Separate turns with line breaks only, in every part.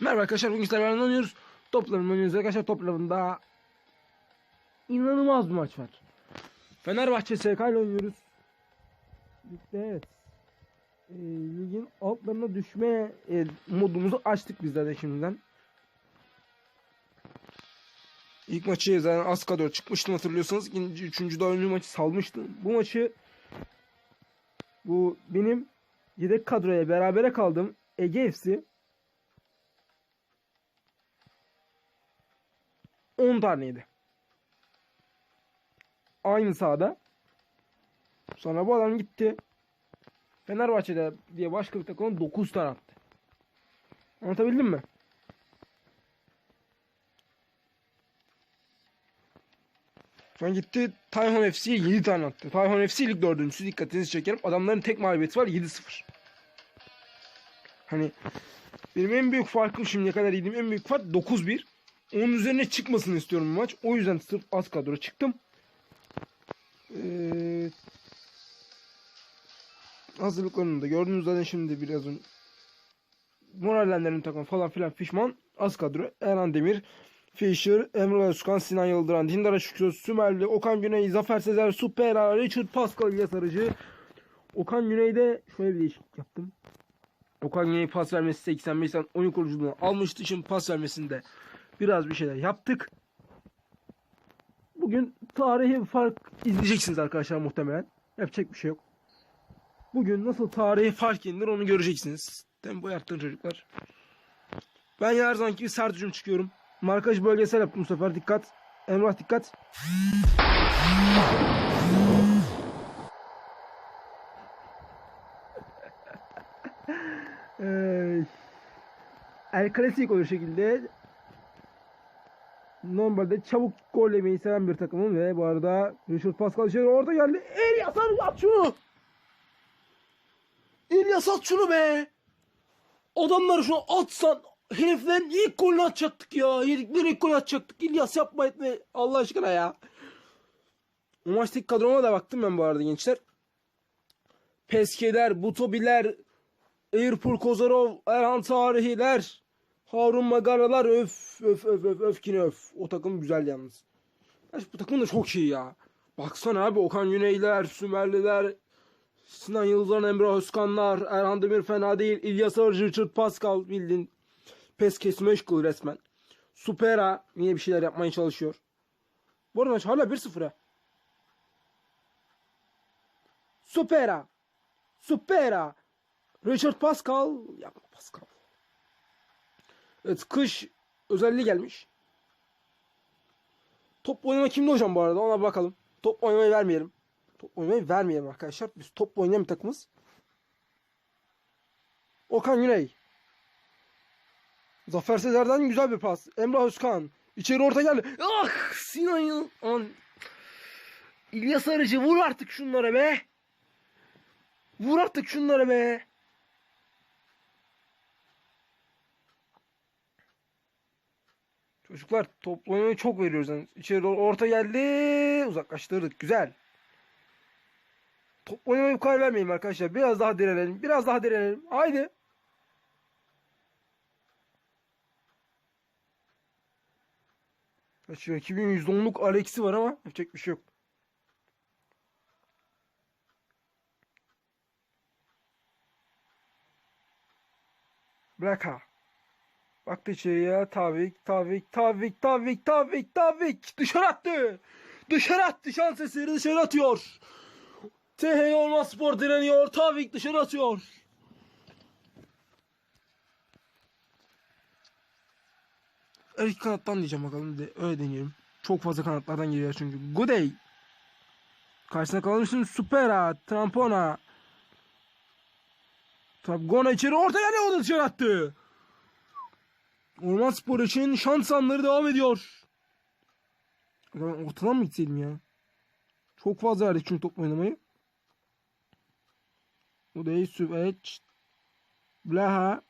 Merhaba arkadaşlar bugün sizlerle beraber oynuyoruz. Toplarını oynuyoruz arkadaşlar toplarında inanılmaz bir maç var. Fenerbahçe SK ile oynuyoruz. Ligde evet. Ee, ligin altlarına düşme e, modumuzu açtık biz zaten şimdiden. İlk maçı zaten az kadar çıkmıştım hatırlıyorsanız. İkinci, üçüncü dördüncü maçı salmıştım. Bu maçı bu benim yedek kadroya berabere kaldım. Ege FC 10 taneydi. Aynı sahada. Sonra bu adam gitti. Fenerbahçe'de diye başka bir takımın 9 tane attı. Anlatabildim mi? Sonra gitti Tayhon FC'ye 7 tane attı. Tayhon FC lig dördüncüsü dikkatinizi çekerim. Adamların tek mağlubiyeti var 7-0. Hani benim en büyük farkım şimdiye kadar yediğim en büyük fark 9-1. Onun üzerine çıkmasını istiyorum bu maç. O yüzden sırf az kadro çıktım. Ee, hazırlıklarını da gördüğünüz zaten şimdi biraz ön- morallenlerin takım falan filan fişman. Az kadro. Erhan Demir, Fischer, Emre Özkan, Sinan Yıldıran, Dindar Şükrü, Sümerli, Okan Güney, Zafer Sezer, Supera, Richard Pascal, İlyas Arıcı. Okan Güney'de şöyle bir değişiklik yaptım. Okan Güney pas vermesi 85'ten oyun kuruculuğunu almıştı. Şimdi pas vermesinde biraz bir şeyler yaptık. Bugün tarihi bir fark izleyeceksiniz arkadaşlar muhtemelen. Yapacak bir şey yok. Bugün nasıl tarihi fark yenilir onu göreceksiniz. Tempo arttırın çocuklar. Ben her zamanki gibi sert hücum çıkıyorum. Markaj bölgesel yaptım bu sefer. Dikkat. Emrah dikkat. El Clasico o şekilde normalde çabuk gol yemeyi seven bir takımım ve bu arada Richard Pascal içeri orada geldi. İlyas at şunu. İlyas at şunu be. Adamları şunu atsan heriflerin ilk golünü atacaktık ya. Yedikleri ilk golü atacaktık. İlyas yapma etme Allah aşkına ya. O maçtaki kadroma da baktım ben bu arada gençler. Peskeler, Butobiler, Airpur Kozarov, Erhan Tarihiler, Harun Magaralar öf öf öf öf öf yine öf. O takım güzel yalnız. Ya bu takım da çok iyi ya. Baksana abi Okan Güneyler, Sümerliler, Sinan Yıldızan, Emre Özkanlar, Erhan Demir fena değil. İlyas Arıcı, Richard Pascal bildin. Pes kesme meşgul resmen. Supera yine bir şeyler yapmaya çalışıyor. Bu arada hala 1-0 ha. Supera. Supera. Richard Pascal. Yapma Pascal. Evet kış özelliği gelmiş. Top oynama kimde hocam bu arada ona bakalım. Top oynamayı vermeyelim. Top oynamayı vermeyelim arkadaşlar. Biz top oynayan bir takımız. Okan Güney. Zafer Sezer'den güzel bir pas. Emrah Özkan. İçeri orta geldi. Ah Sinan Yıl. Aman. İlyas Arıcı vur artık şunlara be. Vur artık şunlara be. Çocuklar toplamayı çok veriyoruz. Yani içeri doğru orta geldi. Uzaklaştırdık. Güzel. Top oynamaya bu kadar vermeyelim arkadaşlar. Biraz daha direnelim. Biraz daha direnelim. Haydi. Kaç rakibin %10'luk Alex'i var ama yapacak bir şey yok. Braka. Baktı içeriye. Tavik, Tavik, Tavik, Tavik, Tavik, Tavik. Dışarı attı. Dışarı attı. Şans eseri dışarı atıyor. TH Olmaz Spor direniyor. Tavik dışarı atıyor. Her iki kanattan diyeceğim bakalım. De, öyle deneyelim. Çok fazla kanatlardan geliyor çünkü. Goday. Karşısına kalalım şimdi Supera. Trampona. Tabi Gona içeri orta geldi o da dışarı attı. Orman Spor için şans anları devam ediyor. Ortadan mı gitseydim ya? Çok fazla verdik çünkü top oynamayı. Bu da Süveç. Blaha.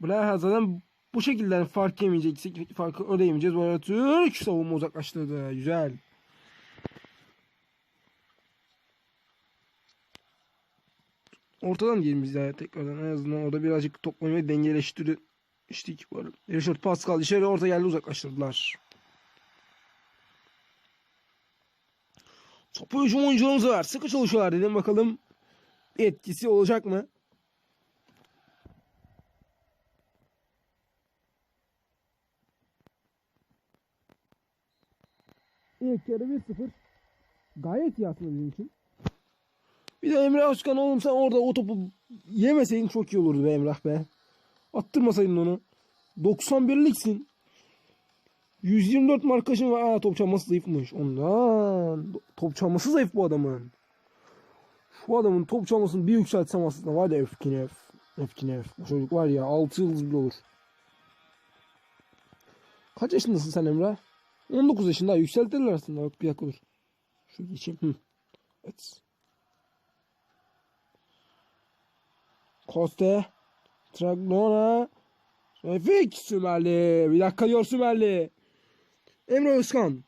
Blaha zaten bu şekilde fark yemeyeceksek farkı ödeyemeyeceğiz. Bu arada Türk savunma uzaklaştırdı. Güzel. Ortadan diyelim biz tekrardan en azından orada birazcık toplamayı dengeleştirir İçtik bu arada. Richard Pascal içeri orta geldi uzaklaştırdılar. Topu hücum oyuncularımız var. Sıkı çalışıyorlar dedim. Bakalım etkisi olacak mı? İlk yarı 1-0. Gayet iyi aslında bizim için. Bir de Emre Özkan oğlum sen orada o topu yemeseydin çok iyi olurdu be Emrah be. Attırmasaydın onu. 91'liksin. 124 markajın var. Aa top çalması zayıfmış. Ondan. Top çalması zayıf bu adamın. Şu adamın top çalmasını bir yükseltsem aslında var ya. Öfkine öf. Bu çocuk var ya 6 yıldız bile olur. Kaç yaşındasın sen Emrah? 19 yaşında yükseltirler aslında. Bak bir dakika dur. Şu geçeyim. Hı. Evet. Koste. Tragnona. Refik Sümerli. Bir dakika diyor Sümerli. Emre Özkan.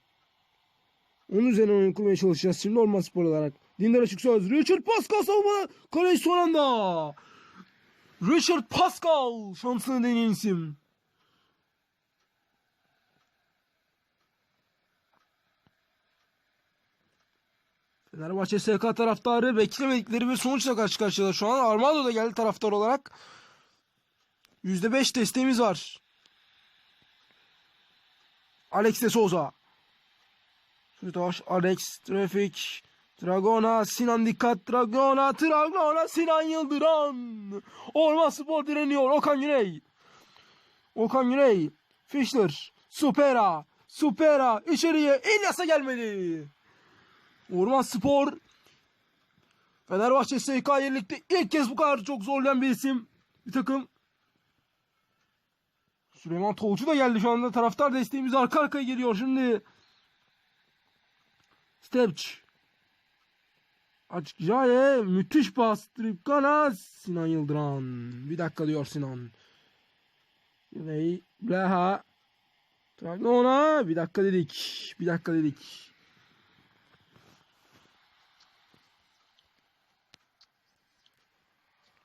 Onun üzerine oyun kurmaya çalışacağız şimdi Orman Spor olarak. Dindar açık söz. Richard Pascal savunma. Kaleyi son anda. Richard Pascal. Şansını deneyen isim. Fenerbahçe SK taraftarı beklemedikleri bir sonuçla karşı karşıya şu an. Armado da geldi taraftar olarak. %5 desteğimiz var. Alex de Souza. Şurtaş, Alex, Trafik, Dragona, Sinan dikkat, Dragona, Dragona, Sinan Yıldıran. Orman Spor direniyor, Okan Güney. Okan Güney, Fischler, Supera, Supera, içeriye, İlyas'a gelmedi. Orman Spor, Fenerbahçe SK birlikte ilk kez bu kadar çok zorlayan bir isim. Bir takım Süleyman Tolcu da geldi şu anda. Taraftar desteğimiz arka arkaya geliyor şimdi. Stepç. Açıkçaya müthiş pas. Tripkana. Sinan Yıldıran. Bir dakika diyor Sinan. Yine Bleha. Tragnona. Bir dakika dedik. Bir dakika dedik.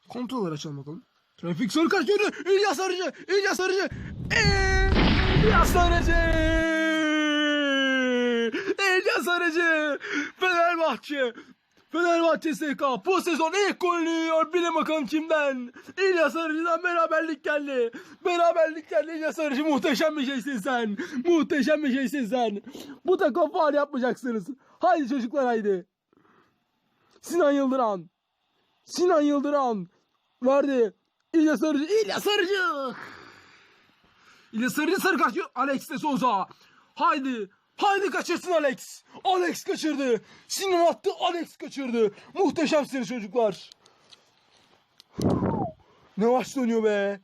Kontrolleri açalım bakalım. Trafik sarı kart gördü. İlyas Arıcı. İlyas Arıcı. İlyas Arıcı. İlyas Arıcı. Fenerbahçe. Fenerbahçe SK bu sezon ilk golünü yiyor. Bilin bakalım kimden. İlyas Arıcı'dan beraberlik geldi. Beraberlik geldi İlyas Arıcı. Muhteşem bir şeysin sen. Muhteşem bir şeysin sen. Bu takım faal yapmayacaksınız. Haydi çocuklar haydi. Sinan Yıldıran. Sinan Yıldıran verdi. İlyas Arıcı. İlyas Arıcı. Arıcı sarı kart. yiyor. Alex de Souza. Haydi. Haydi kaçırsın Alex. Alex kaçırdı. Sinan attı. Alex kaçırdı. Muhteşemsiniz çocuklar. Ne maç be.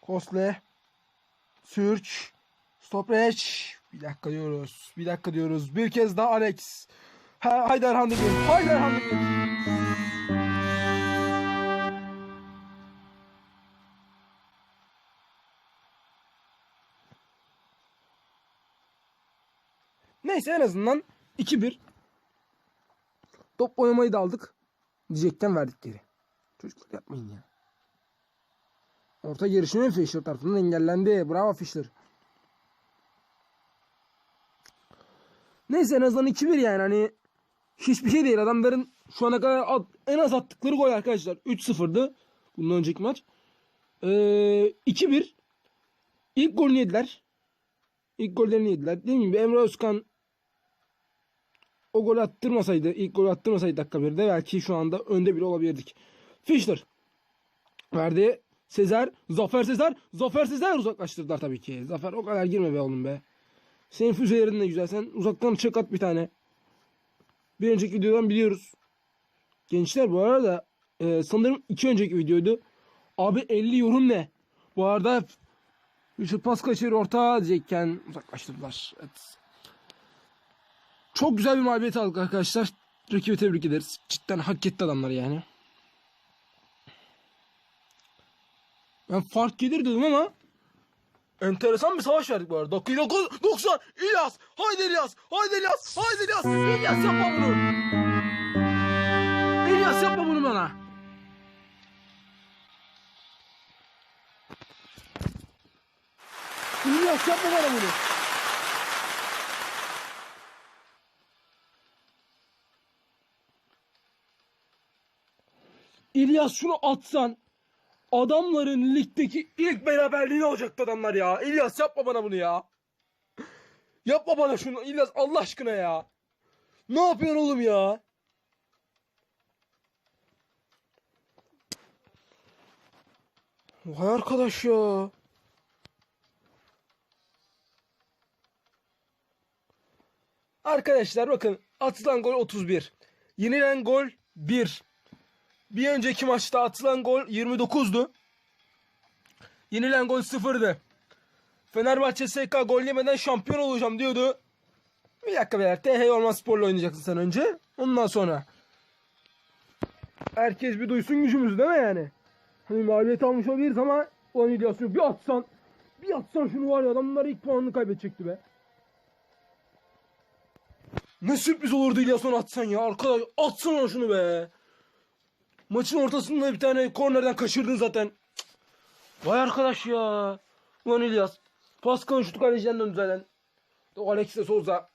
Kosle. Sürç. Stopreç. Bir dakika diyoruz. Bir dakika diyoruz. Bir kez daha Alex. Ha, haydi Erhan Demir. Haydi Neyse en azından 2-1. Top oynamayı da aldık. Diyecekten verdik geri. Çocuklar yapmayın ya. Orta girişimi Fischer tarafından engellendi. Bravo Fischer. Neyse en azından 2-1 yani hani hiçbir şey değil. Adamların şu ana kadar at- en az attıkları gol arkadaşlar. 3-0'dı. Bundan önceki maç. Ee, 2-1. İlk golünü yediler. İlk gollerini yediler. Dediğim gibi Emre Özkan o golü attırmasaydı, ilk golü attırmasaydı dakika 1'de belki şu anda önde bile olabilirdik. Fischer verdi. Sezer, Zafer Sezer, Zafer Sezer uzaklaştırdılar tabii ki. Zafer o kadar girme be oğlum be. Senin füzelerin de güzel. Sen uzaktan çek at bir tane. Bir önceki videodan biliyoruz. Gençler bu arada e, sanırım iki önceki videoydu. Abi 50 yorum ne? Bu arada Richard pas kaçırır orta diyecekken uzaklaştırdılar. Evet. Çok güzel bir mağlubiyet aldık arkadaşlar. Rakibi tebrik ederiz. Cidden hak etti adamlar yani. Ben fark gelir dedim ama enteresan bir savaş verdik bu arada. Dakika 9, 90 İlyas. Haydi İlyas. Haydi İlyas. Haydi İlyas. İlyas yapma bunu. İlyas yapma bunu bana. İlyas yapma bana bunu. İlyas şunu atsan adamların ligdeki ilk beraberliği olacaktı adamlar ya. İlyas yapma bana bunu ya. Yapma bana şunu İlyas Allah aşkına ya. Ne yapıyorsun oğlum ya? Vay arkadaş ya. Arkadaşlar bakın atılan gol 31. Yenilen gol 1. Bir önceki maçta atılan gol 29'du. Yenilen gol 0'dı. Fenerbahçe SK gol yemeden şampiyon olacağım diyordu. Bir dakika beyler. TH Orman Spor'la oynayacaksın sen önce. Ondan sonra. Herkes bir duysun gücümüzü değil mi yani? Hani mağlubiyet almış olabiliriz ama ulan İlyas bir atsan bir atsan şunu var ya adamlar ilk puanını kaybedecekti be. Ne sürpriz olurdu İlyas onu atsan ya arkadaş atsan ona şunu be. Maçın ortasında bir tane kornerden kaçırdın zaten. Vay arkadaş ya. Ulan İlyas. Pascal şutu kaleciden döndü zaten. O Alex de Souza.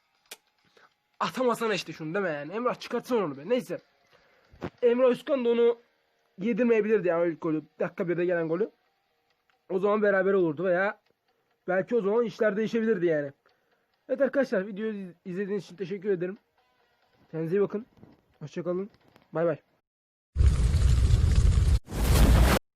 Atamasana işte şunu mi yani? Emrah çıkartsana onu be. Neyse. Emre Özkan da onu yedirmeyebilirdi yani ilk golü. Dakika birde gelen golü. O zaman beraber olurdu veya belki o zaman işler değişebilirdi yani. Evet arkadaşlar videoyu izlediğiniz için teşekkür ederim. Kendinize iyi bakın. Hoşçakalın. Bay bay.